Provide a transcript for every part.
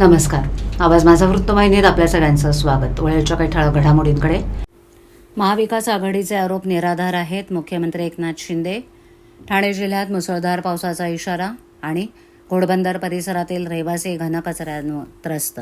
नमस्कार. आवाज माझा वृत्तवाहिनीत आपल्या सगळ्यांचं स्वागत. वेळेच्या काही ठळक घडामोडींकडे. महाविकास आघाडीचे आरोप निराधार आहेत. मुख्यमंत्री एकनाथ शिंदे ठाणे जिल्ह्यात मुसळधार पावसाचा इशारा आणि घोडबंदर परिसरातील रहिवासी घनकचऱ्यानं त्रस्त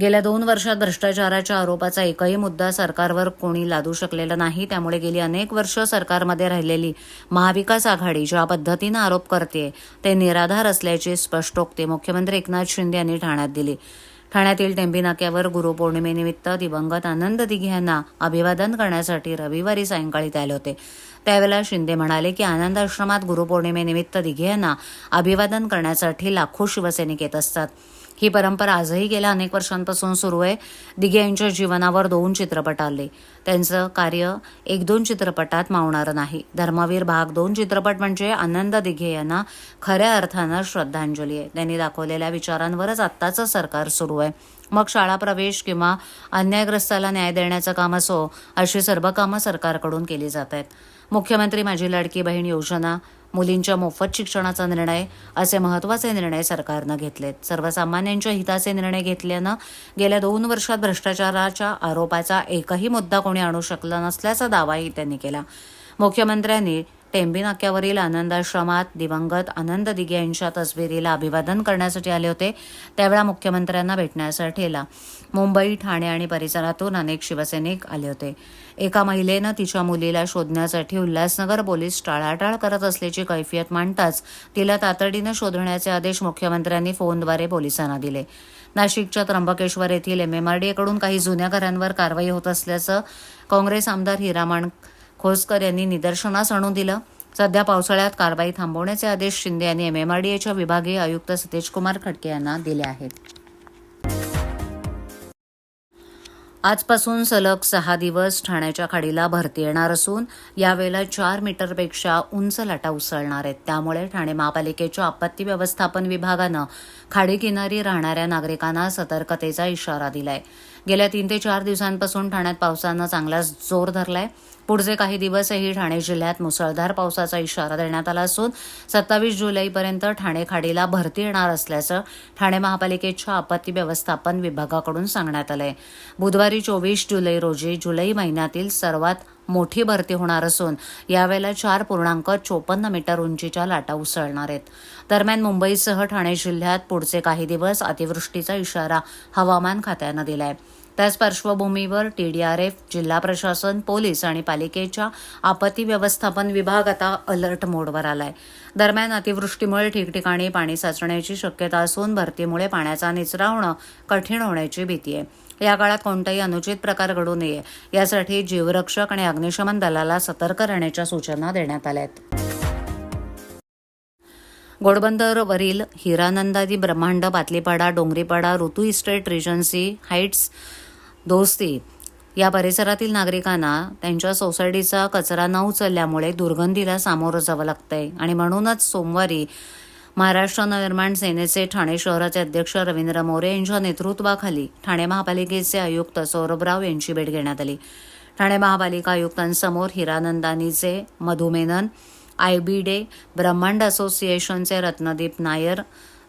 गेल्या दोन वर्षात भ्रष्टाचाराच्या आरोपाचा एकही मुद्दा सरकारवर कोणी लादू शकलेला नाही. त्यामुळे गेली अनेक वर्ष सरकारमध्ये राहिलेली महाविकास आघाडी ज्या पद्धतीनं आरोप करते ते निराधार असल्याची स्पष्टोक्ती मुख्यमंत्री एकनाथ शिंदे यांनी ठाण्यात दिली. ठाण्यातील टेंबी नाक्यावर गुरुपौर्णिमेनिमित्त दिवंगत आनंद दिघे यांना अभिवादन करण्यासाठी रविवारी सायंकाळी ते आले होते. त्यावेळेला शिंदे म्हणाले की आनंद आश्रमात गुरुपौर्णिमेनिमित्त दिघे यांना अभिवादन करण्यासाठी लाखो शिवसैनिक येत असतात. ही परंपरा आजही गेल्या अनेक वर्षांपासून सुरू आहे. दिघे यांच्या जीवनावर दोन चित्रपट आले. त्यांचं कार्य एक दोन चित्रपटात मावणारं नाही. धर्मवीर भाग दोन चित्रपट म्हणजे आनंद दिघे यांना खऱ्या अर्थानं श्रद्धांजली आहे. त्यांनी दाखवलेल्या विचारांवरच आत्ताचं सरकार सुरू आहे. मग शाळा प्रवेश किंवा अन्यायग्रस्ताला न्याय देण्याचं काम असो अशी सर्व कामं सरकारकडून केली जात आहेत. मुख्यमंत्री माझी लाडकी बहीण योजना मुलींच्या मोफत शिक्षणाचा निर्णय असे महत्त्वाचे निर्णय सरकारनं घेतलेत. सर्वसामान्यांच्या हिताचे निर्णय घेतल्यानं गेल्या दोन वर्षात भ्रष्टाचाराच्या आरोपाचा एकही मुद्दा कोणी आणू शकला नसल्याचा दावाही त्यांनी केला. मुख्यमंत्र्यांनी टेंबी नाक्यावरील आनंदाश्रमात दिवंगत आनंद दिघे यांच्या तसबिरीला अभिवादन करण्यासाठी आले होते. त्यावेळा मुख्यमंत्र्यांना भेटण्यासाठीला मुंबई ठाणे आणि परिसरातून अनेक शिवसैनिक आले होते. एका महिलेनं तिच्या मुलीला शोधण्यासाठी उल्हासनगर पोलीस टाळाटाळ करत असल्याची कैफियत मांडताच तिला तातडीनं शोधण्याचे आदेश मुख्यमंत्र्यांनी फोनद्वारे पोलिसांना दिले. नाशिकच्या त्र्यंबकेश्वर येथील एमएमआरडीएकडून काही जुन्या घरांवर कारवाई होत असल्याचं काँग्रेस आमदार हिरामण खोसकर यांनी निदर्शनास आणून दिलं. सध्या पावसाळ्यात कारवाई थांबवण्याचे आदेश शिंदे यांनी एमएमआरडीएच्या विभागीय आयुक्त सतेजकुमार खडके यांना दिले आहेत. आजपासून सलग सहा दिवस ठाण्याच्या खाडीला भरती येणार असून यावेळेला चार मीटरपेक्षा उंच लाटा उसळणार आहेत. त्यामुळे ठाणे महापालिकेच्या आपत्ती व्यवस्थापन विभागानं खाडीकिनारी राहणाऱ्या नागरिकांना सतर्कतेचा इशारा दिलाय. गेल्या तीन ते चार दिवसांपासून ठाण्यात पावसानं चांगलाच जोर धरलाय. पुढचे काही दिवसही ठाणे जिल्ह्यात मुसळधार पावसाचा इशारा देण्यात आला असून सत्तावीस जुलैपर्यंत ठाणे खाडीला भरती येणार असल्याचं ठाणे महापालिकेच्या आपत्ती व्यवस्थापन विभागाकडून सांगण्यात आलंय. बुधवारी चोवीस जुलै रोजी जुलै महिन्यातील सर्वात मोठी भरती होणार असून यावेळेला चार पूर्णांक चोपन्न मीटर उंचीच्या लाटा उसळणार आहेत. दरम्यान मुंबईसह ठाणे जिल्ह्यात पुढचे काही दिवस अतिवृष्टीचा इशारा हवामान खात्यानं दिलाय. त्याच पार्श्वभूमीवर टीडीआरएफ जिल्हा प्रशासन पोलीस आणि पालिकेच्या आपत्ती व्यवस्थापन विभाग आता अलर्ट मोडवर आलाय. दरम्यान अतिवृष्टीमुळे ठिकठिकाणी पाणी साचण्याची शक्यता असून भरतीमुळे पाण्याचा निचरा होणं कठीण होण्याची भीती आहे. या काळात कोणताही अनुचित प्रकार घडू नये. यासाठी जीवरक्षक आणि अग्निशमन दलाला सतर्क राहण्याच्या सूचना देण्यात आल्या आहेत घोडबंदरवरील हिरानंदादी ब्रह्मांड पातलीपाडा डोंगरीपाडा ऋतू इस्टेट रिजन्सी हाईट्स दोस्ती या परिसरातील नागरिकांना त्यांच्या सोसायटीचा कचरा न उचलल्यामुळे दुर्गंधीला सामोरं जावं लागतंय. आणि म्हणूनच सोमवारी महाराष्ट्र नवनिर्माण सेनेचे ठाणे शहराचे अध्यक्ष रवींद्र मोरे यांच्या नेतृत्वाखाली ठाणे महापालिकेचे आयुक्त सौरभराव यांची भेट घेण्यात आली. ठाणे महापालिका आयुक्तांसमोर हिरानंदानीचे मधुमेनन डे ब्रह्मांड असोसिएशनचे रत्नदीप नायर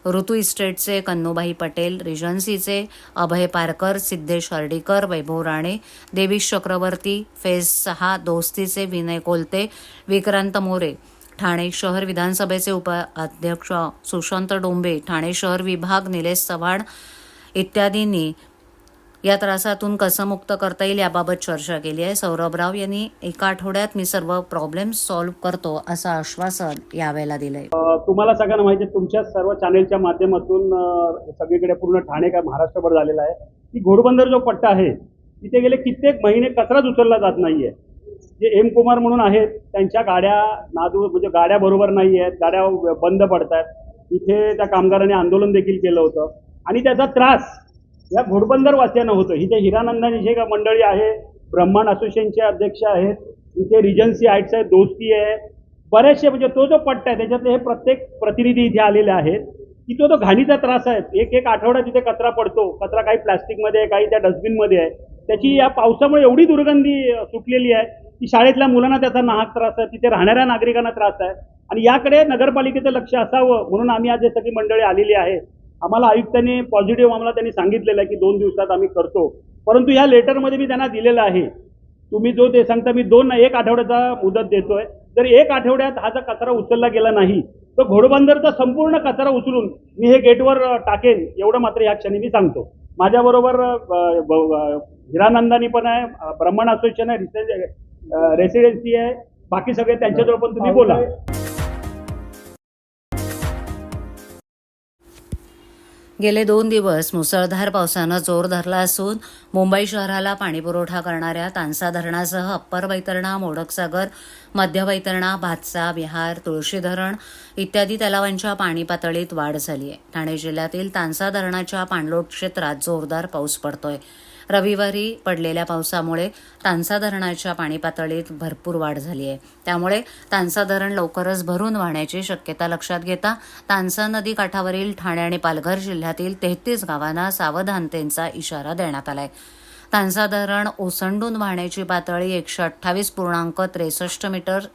ऋतू इस्टेटचे कन्नूबाई पटेल रिजन्सीचे अभय पारकर सिद्धेश हर्डीकर वैभव राणे देवीश चक्रवर्ती फेज सहा दोस्तीचे विनय कोलते विक्रांत मोरे ठाणे शहर विधानसभेचे उपाध्यक्ष सुशांत डोंबे ठाणे शहर विभाग निलेश चव्हाण इत्यादींनी या त्रासातून कसं मुक्त करता येईल याबाबत चर्चा केली आहे. सौरभराव यांनी एका आठवड्यात मी सर्व प्रॉब्लेम सॉल्व्ह करतो असं आश्वासन यावेळेला दिलंय. तुम्हाला सगळ्यांना माहिती तुमच्या सर्व चॅनेलच्या माध्यमातून सगळीकडे पूर्ण ठाणे काय महाराष्ट्रभर झालेला आहे. की घोडबंदर जो पट्टा आहे तिथे गेले कित्येक महिने कचराच उचलला जात नाहीये. जे एम कुमार म्हणून आहेत त्यांच्या गाड्या नादू म्हणजे गाड्या बरोबर नाही आहेत गाड्या बंद पडतात इथे त्या कामगारांनी आंदोलन देखील केलं होतं. आणि त्याचा त्रास या घोडबंदर वासियांना होतं. इथे हिरानंदानी जे का मंडळी आहे ब्रह्मांड असोसिएशनचे अध्यक्ष आहेत इथे रिजन्सी आईट्स आहेत दोस्ती आहे. बरेचसे म्हणजे तो जो पट्टा आहे त्याच्यातले हे प्रत्येक प्रतिनिधी इथे आलेले आहेत की तो तो घाणीचा त्रास आहे एक एक आठवडा तिथे कचरा पडतो कचरा काही प्लास्टिकमध्ये आहे काही त्या डस्टबिनमध्ये आहे त्याची या पावसामुळे एवढी दुर्गंधी सुटलेली आहे की शाळेतल्या मुलांना त्याचा नाहक त्रास आहे तिथे राहणाऱ्या नागरिकांना त्रास आहे. आणि याकडे नगरपालिकेचं लक्ष असावं म्हणून आम्ही आज हे सगळी मंडळी आलेली आहे. आम्हाला आयुक्तांनी पॉझिटिव्ह आम्हाला त्यांनी सांगितलेलं आहे की दोन दिवसात आम्ही करतो. परंतु या लेटरमध्ये मी त्यांना दिलेलं आहे. तुम्ही जो ते सांगता मी दोन एक आठवड्याचा मुदत देतोय. जर एक आठवड्यात हा जर कचरा उचलला गेला नाही तर घोडबंदरचा संपूर्ण कचरा उचलून मी हे गेटवर टाकेन एवढं मात्र या क्षणी मी सांगतो. माझ्याबरोबर हिरानंदानी पण आहे ब्रह्मण असोसिएशन आहे रिसर्च रेसिडेन्सी आहे. बाकी सगळे त्यांच्याजवळ पण तुम्ही बोला. गेले दोन दिवस मुसळधार पावसानं जोर धरला असून मुंबई शहराला पाणीपुरवठा करणाऱ्या तानसा धरणासह अप्पर वैतरणा मोडकसागर मध्य वैतरणा भातसा विहार तुळशी धरण इत्यादी तलावांच्या पाणी पातळीत वाढ झाली आहे ठाणे जिल्ह्यातील तानसा धरणाच्या पाणलोट क्षेत्रात जोरदार पाऊस पडतोय. रविवारी पडलेल्या पावसामुळे तानसा धरणाच्या पाणी पातळीत भरपूर वाढ झाली आहे. त्यामुळे तानसा धरण लवकरच भरून वाहण्याची शक्यता लक्षात घेता तानसा नदी काठावरील ठाणे आणि पालघर जिल्ह्यातील तेहतीस गावांना सावधानतेचा इशारा देण्यात आलाय. तानसा धरण ओसंडून वाहण्याची पातळी एकशे अठ्ठावीस पूर्णांक त्रेसष्ट मीटर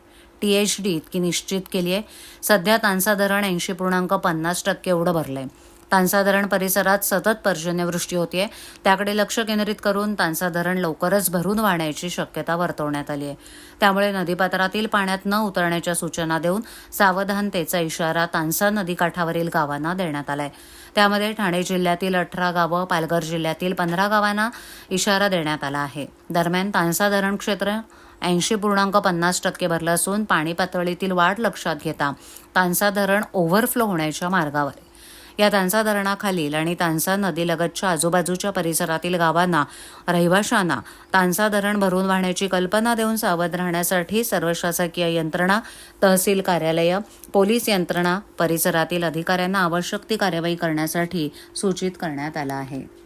टी एच डी इतकी निश्चित केली आहे सध्या तानसा धरण ऐंशी पूर्णांक पन्नास टक्के एवढं भरलंय. तानसा धरण परिसरात सतत पर्जन्यवृष्टी होतीये. त्याकडे लक्ष केंद्रित करून तानसा धरण लवकरच भरून वाहण्याची शक्यता वर्तवण्यात आली आहे. त्यामुळे नदीपात्रातील पाण्यात न उतरण्याच्या सूचना देऊन सावधानतेचा इशारा तानसा नदीकाठावरील गावांना देण्यात आलाय. त्यामध्ये ठाणे जिल्ह्यातील अठरा गावं पालघर जिल्ह्यातील पंधरा गावांना इशारा देण्यात आला आहे. दरम्यान तानसा धरण क्षेत्र ऐंशी पूर्णांक पन्नास टक्के भरलं असून पाणी पातळीतील वाढ लक्षात घेता तानसा धरण ओव्हरफ्लो होण्याच्या मार्गावर आहे. या तांसा धरणाखालील आणि तानसा नदीलगतच्या आजूबाजूच्या परिसरातील गावांना रहिवाशांना तांसा धरण भरून वाहण्याची कल्पना देऊन सावध राहण्यासाठी सर्व शासकीय यंत्रणा तहसील कार्यालय पोलीस यंत्रणा परिसरातील अधिकाऱ्यांना आवश्यक ती कार्यवाही करण्यासाठी सूचित करण्यात आलं आहे.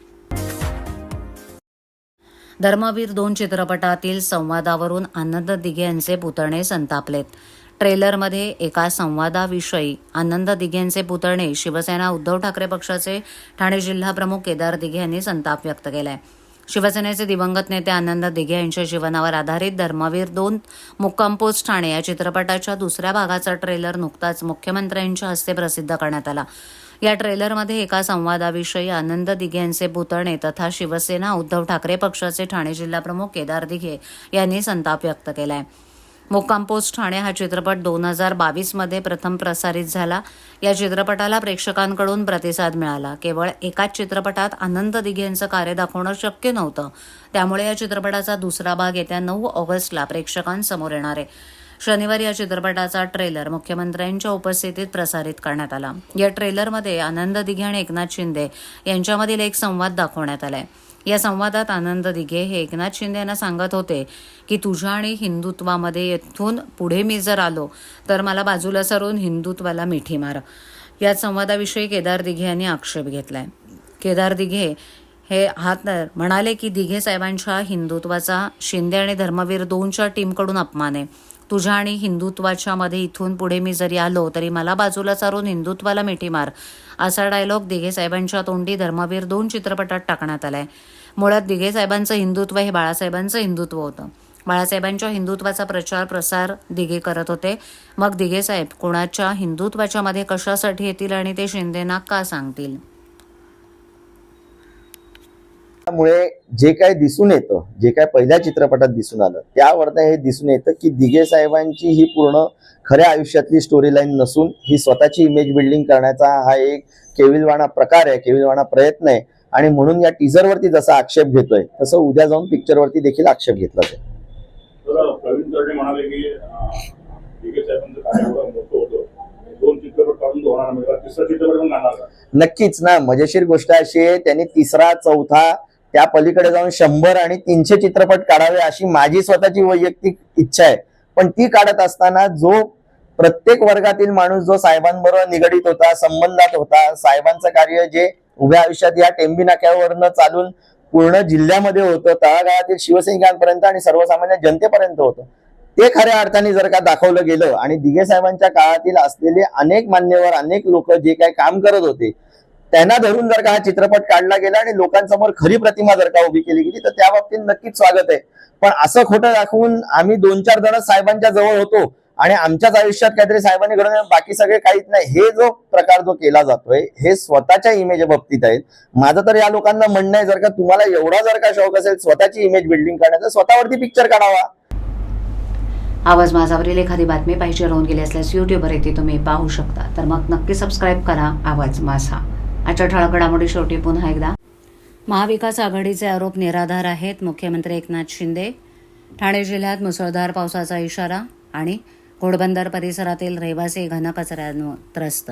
धर्मवीर दोन चित्रपटातील संवादावरून आनंद दिघे यांचे पुतणे संतापलेत. ट्रेलरमध्ये एका संवादाविषयी आनंद दिघेंचे पुतळणे पुतणे शिवसेना उद्धव ठाकरे पक्षाचे ठाणे जिल्हा प्रमुख केदार दिघे यांनी संताप व्यक्त केलाय. शिवसेनेचे दिवंगत नेते आनंद दिघे यांच्या जीवनावर आधारित धर्मवीर दोन मुक्कामपोस्ट ठाणे या चित्रपटाच्या दुसऱ्या भागाचा ट्रेलर नुकताच मुख्यमंत्र्यांच्या हस्ते प्रसिद्ध करण्यात आला. या ट्रेलरमध्ये एका संवादाविषयी आनंद दिघे यांचे पुतणे तथा शिवसेना उद्धव ठाकरे पक्षाचे ठाणे जिल्हाप्रमुख केदार दिघे यांनी संताप व्यक्त केलाय. आहे पोस्ट ठाणे हा चित्रपट दोन हजार बावीसमध्ये प्रथम प्रसारित झाला. या चित्रपटाला प्रेक्षकांकडून प्रतिसाद मिळाला. केवळ एकाच चित्रपटात आनंद दिघेंचं कार्य दाखवणं शक्य नव्हतं. त्यामुळे या चित्रपटाचा दुसरा भाग येत्या नऊ ऑगस्टला प्रेक्षकांसमोर येणार आहे. शनिवारी या चित्रपटाचा ट्रेलर मुख्यमंत्र्यांच्या उपस्थितीत प्रसारित करण्यात आला. या ट्रेलरमध्ये आनंद दिघे आणि एकनाथ शिंदे यांच्यामधील एक संवाद दाखवण्यात आलाय. या संवादात आनंद दिघे हे एकनाथ शिंदे यांना सांगत होते की तुझ्या आणि हिंदुत्वामध्ये येथून पुढे मी जर आलो तर मला बाजूला सरून हिंदुत्वाला मिठी मार. या संवादाविषयी केदार दिघे यांनी आक्षेप घेतलाय. केदार दिघे हे हात म्हणाले की दिघे साहेबांच्या हिंदुत्वाचा शिंदे आणि धर्मवीर दोनच्या टीमकडून अपमान आहे. तुझ्या आणि हिंदुत्वाच्या मध्ये इथून पुढे मी जरी आलो तरी मला बाजूला सारून हिंदुत्वाला मिठी मार असा डायलॉग दिघे साहेबांच्या तोंडी धर्मवीर दोन चित्रपटात टाकण्यात आलाय. मुळात दिघे साहेबांचं हिंदुत्व हे बाळासाहेबांचं हिंदुत्व होतं. बाळासाहेबांच्या हिंदुत्वाचा प्रचार प्रसार दिघे करत होते. मग दिघे साहेब कोणाच्या हिंदुत्वाच्या मध्ये कशासाठी येतील आणि ते शिंदेना का सांगतील? त्यामुळे जे काय दिसून येतं जे काय पहिल्या चित्रपटात दिसून आलं त्यावरनं हे दिसून येतं की दिघे साहेबांची ही पूर्ण खऱ्या आयुष्यातली स्टोरी लाईन नसून ही स्वतःची इमेज बिल्डिंग करण्याचा हा एक केविलवाणा प्रकार आहे केविलवाणा प्रयत्न आहे. आणि म्हणून या टीजरवरती जसा आक्षेप घेतोय तसं उद्या जाऊन पिक्चरवरती देखील आक्षेप घेतला जाईल. प्रवीण तरडे म्हणाले का नक्कीच ना मजेशीर गोष्ट अशी आहे त्यांनी तिसरा चौथा त्या पलीकडे जाऊन शंभर आणि तीनशे चित्रपट काढावे अशी माझी स्वतःची वैयक्तिक इच्छा आहे. पण ती काढत असताना जो प्रत्येक वर्गातील माणूस जो साहेबांबरोबर निगडीत होता संबंधात होता साहेबांचं कार्य जे उभ्या आयुष्यात या टेंबी नाक्यावरनं चालून पूर्ण जिल्ह्यामध्ये होतं तळागाळातील शिवसैनिकांपर्यंत आणि सर्वसामान्य जनतेपर्यंत होतं. ते खऱ्या अर्थाने जर का दाखवलं गेलं आणि दिघे साहेबांच्या काळातील असलेले अनेक मान्यवर अनेक लोक जे काही काम करत होते त्यांना धरून जर का हा चित्रपट काढला गेला आणि लोकांसमोर खरी प्रतिमा जर का उभी केली गेली तर त्या बाबतीत नक्कीच स्वागत आहे. पण असं खोटं दाखवून आम्ही दोन चार जण साहेबांच्या जवळ होतो आणि आमच्याच आयुष्यात काहीतरी साहेबांनी घडवलं बाकी सगळे काहीच नाही. हे जो प्रकार जो केला जातोय हे स्वतःच्या इमेज बाबतीत आहेत माझं तर या लोकांना म्हणणं आहे जर का तुम्हाला एवढा जर का शौक असेल स्वतःची इमेज बिल्डिंग करण्याचा स्वतःवरती पिक्चर काढावा. आवाज माझावरील एखादी बातमी पाहिजे राहून गेली असल्यास युट्यूबवर येते तुम्ही पाहू शकता. तर मग नक्की सबस्क्राईब करा आवाज माझा. आजच्या ठळक घडामोडी शेवटी पुन्हा एकदा. महाविकास आघाडीचे आरोप निराधार आहेत मुख्यमंत्री एकनाथ शिंदे. ठाणे जिल्ह्यात मुसळधार पावसाचा इशारा आणि घोडबंदर परिसरातील रहिवासी घनकचऱ्यानं त्रस्त